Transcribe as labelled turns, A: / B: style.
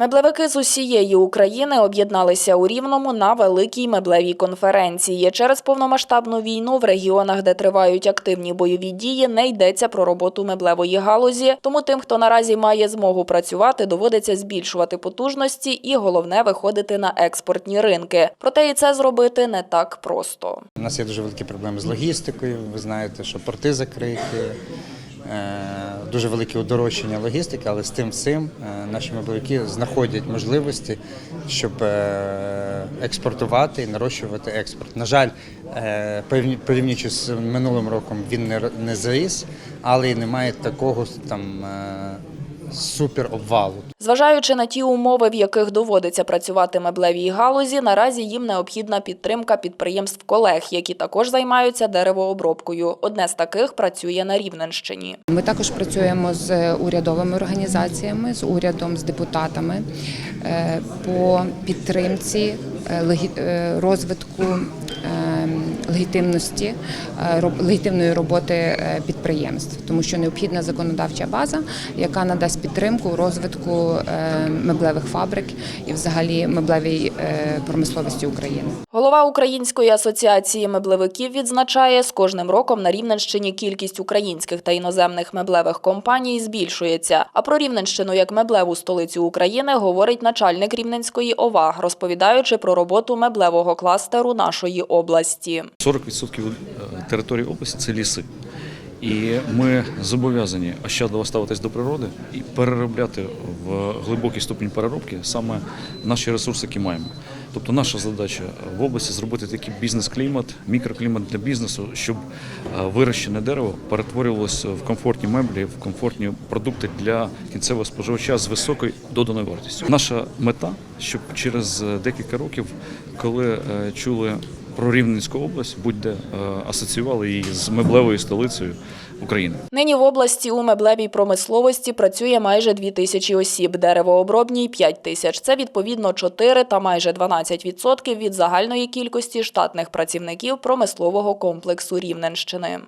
A: Меблевики з усієї України об'єдналися у Рівному на великій меблевій конференції. Через повномасштабну війну в регіонах, де тривають активні бойові дії, не йдеться про роботу меблевої галузі. Тому тим, хто наразі має змогу працювати, доводиться збільшувати потужності і головне виходити на експортні ринки. Проте і це зробити не так просто.
B: У нас є дуже великі проблеми з логістикою. Ви знаєте, що порти закриті, дуже велике удорожчання логістики, але з тим всім е, наші мобовики знаходять можливості, щоб е, експортувати і нарощувати експорт. На жаль, е, порівнюючи з минулим роком, він не зріс, але й немає такого там е, супер обвалу.
A: Зважаючи на ті умови, в яких доводиться працювати меблевій галузі, наразі їм необхідна підтримка підприємств колег, які також займаються деревообробкою. Одне з таких працює на Рівненщині.
C: Ми також працюємо з урядовими організаціями, з урядом, з депутатами е, по підтримці е, е, розвитку легітимності е, легітимної роботи е, підприємств, тому що необхідна законодавча база, яка надасть підтримку розвитку е, меблевих фабрик і взагалі меблевій промисловості України.
A: Голова Української асоціації меблевиків відзначає, з кожним роком на Рівненщині кількість українських та іноземних меблевих компаній збільшується. А про Рівненщину як меблеву столицю України говорить начальник Рівненської ОВА, розповідаючи про роботу меблевого кластеру нашої області.
D: 40% території області це ліси. І ми зобов'язані ощадливо ставитись до природи і переробляти в глибокий ступінь переробки саме наші ресурси, які маємо. Тобто наша задача в області зробити такий бізнес-клімат, мікроклімат для бізнесу, щоб е, вирощене дерево перетворювалося в комфортні меблі, в комфортні продукти для кінцевого споживача з високою доданою вартістю. Наша мета, щоб через е, декілька років, коли е, чули про Рівненську область, будь-де е, асоціювали її з меблевою столицею України.
A: Нині в області у меблевій промисловості працює майже 2 тисячі осіб, деревообробній – 5 тисяч. Це відповідно 4 та майже 12% від загальної кількості штатних працівників промислового комплексу Рівненщини.